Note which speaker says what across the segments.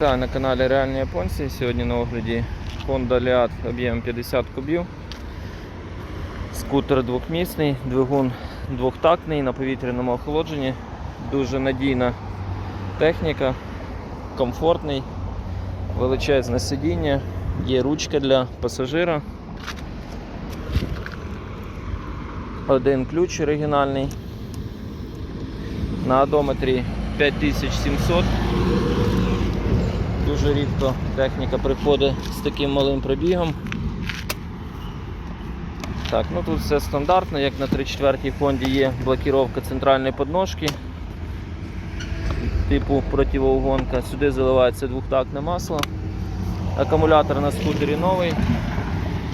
Speaker 1: Так, на каналі Реальні Японці. Сьогодні на огляді Honda Liad об'ємом 50 кубів. Скутер двохмісний, двигун двохтактний на повітряному охолодженні. Дуже надійна техніка, комфортний, величезне сидіння, є ручка для пасажира. Один ключ оригінальний. На одометрі 5700. Дуже рідко техніка приходить з таким малим пробігом. Так, ну тут все стандартно, як на 3-4 Honda є блокіровка центральної подножки типу противоугонка. Сюди заливається двохтактне масло. Акумулятор на скутері новий,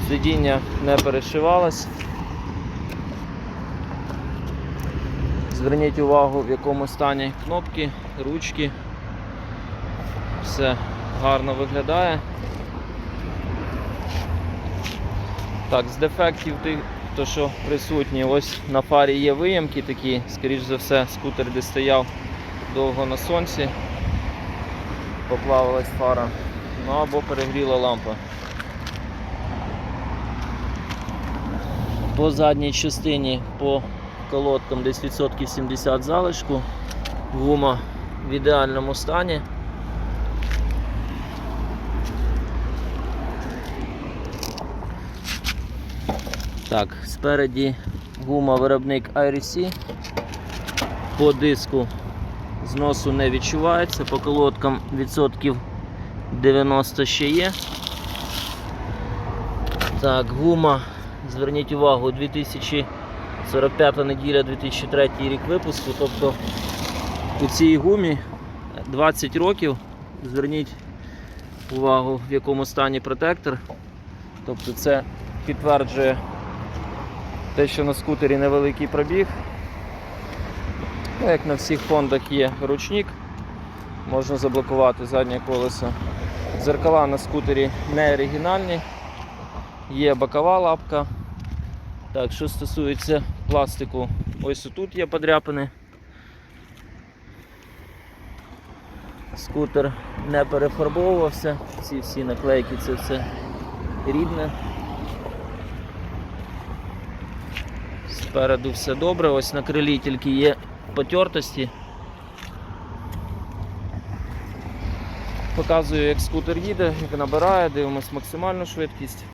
Speaker 1: сидіння не перешивалось. Зверніть увагу, в якому стані кнопки, ручки. Все гарно виглядає. Так, з дефектів тих, то що присутні, ось на фарі є виямки такі, скоріш за все, скутер де стояв довго на сонці, поплавилась фара, ну або перегріла лампа. По задній частині по колодкам десь відсотків 70 залишку, гума в ідеальному стані. Так, спереді гума виробник IRC. По диску зносу не відчувається, по колодкам відсотків 90 ще є. Так, гума, зверніть увагу, 2045 неділя 2003 рік випуску. Тобто у цій гумі 20 років. Зверніть увагу, в якому стані протектор. Тобто це підтверджує те, що на скутері невеликий пробіг. Як на всіх фондах є ручник, можна заблокувати заднє колесо. Зеркала на скутері не оригінальні, є бокова лапка. Так, що стосується пластику, ось тут є подряпини. Скутер не перефарбовувався, ці всі наклейки це все рідне. Спереду все добре, ось на крилі тільки є потертості. Показую, як скутер їде, як набирає, дивимось максимальну швидкість.